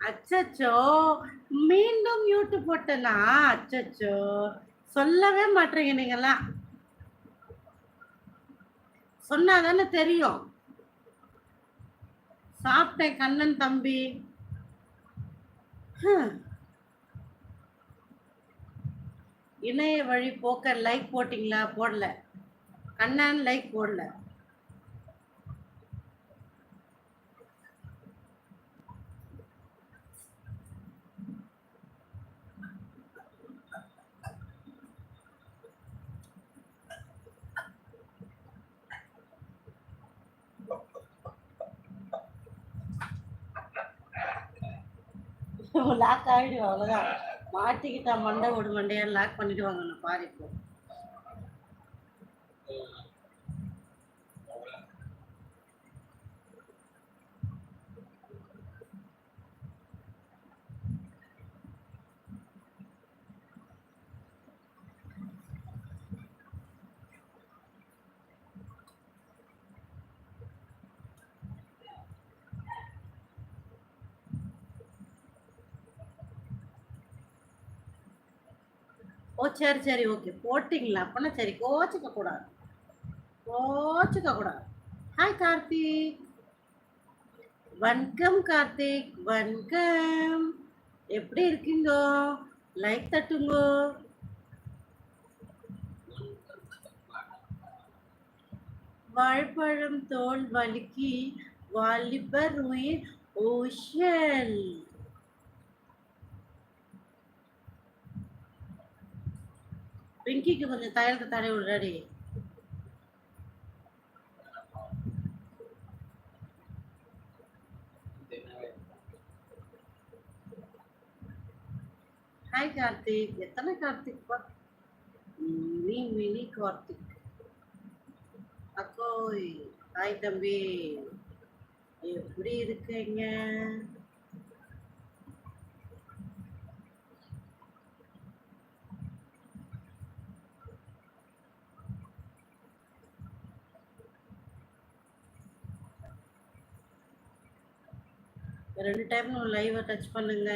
அச்சச்சோ. மீண்டும் மியூட்டு போட்டனா? அச்சச்சோ. சொல்லவே மாட்டீங்க சொன்னால் தானே தெரியும். சாப்பிட்டேன் கண்ணன் தம்பி. இணைய வழி போக்க லைக் போட்டிங்களா? போடல. கண்ணன் லைக் போடல. லாக் ஆகிடும் அவ்வளோதான் மாட்டிக்கிட்டா மண்டை ஒரு மண்டையாக லாக் பண்ணிவிடுவாங்க நான் பாரு இப்போ. சரி சரி ஓகே போட்டிங்களா? அப்படின்னா சரி கோச்சிக்க கூடாது. கோச்சிக்க கூடாது. ஹாய் கார்த்திக். வணக்கம் கார்த்திக். வணக்கம். எப்படி இருக்கீங்க? லைக் தட்டுங்க? வாழைப்பழம் தோல் வலுக்கி வாலிபர் உயிர் ஓஷல். பிங்கிக்கு கொஞ்சம் தைலத்தை தடை விடுறாடி. ஹாய் கார்த்திக் எத்தனை கார்த்திக் பா? மினி மினி கார்த்திக் அக்கோய் ஹாய் தம்பி. எப்படி இருக்கீங்க? ரெண்டு டைம் லைவை டச் பண்ணுங்க.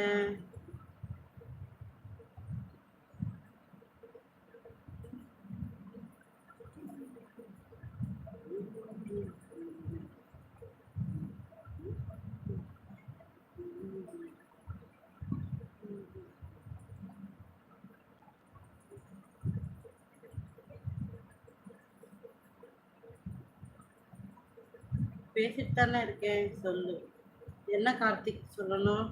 பேசிட்டு தானே இருக்கேன் சொல்லு. என்ன கார்த்திக் சொல்லணும்?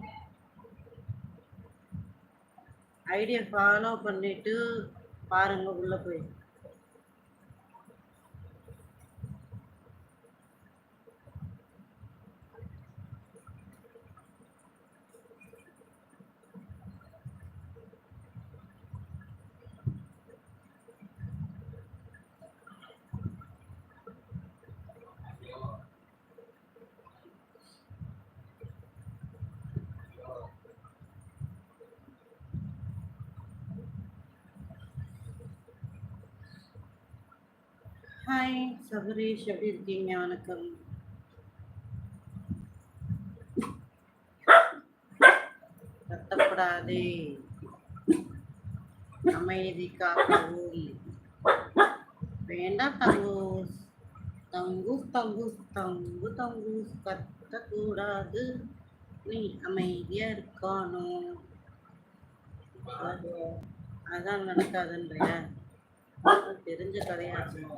ஐடியா ஃபாலோ பண்ணிட்டு பாருங்க உள்ள போய். ஹாய் சபரீஷ் எப்படி இருக்கீங்க? வணக்கம். கத்தப்படாதே அமைதி காக்கவும் வேண்டாம் தங்கூஸ். தங்கூஸ் தங்கூஸ் தங்கு தங்கூஸ். கத்தக்கூடாது. நீ அமைதியா இருக்கணும் அதான் நடக்காதுன்றியா தெரிஞ்ச கதையாச்சு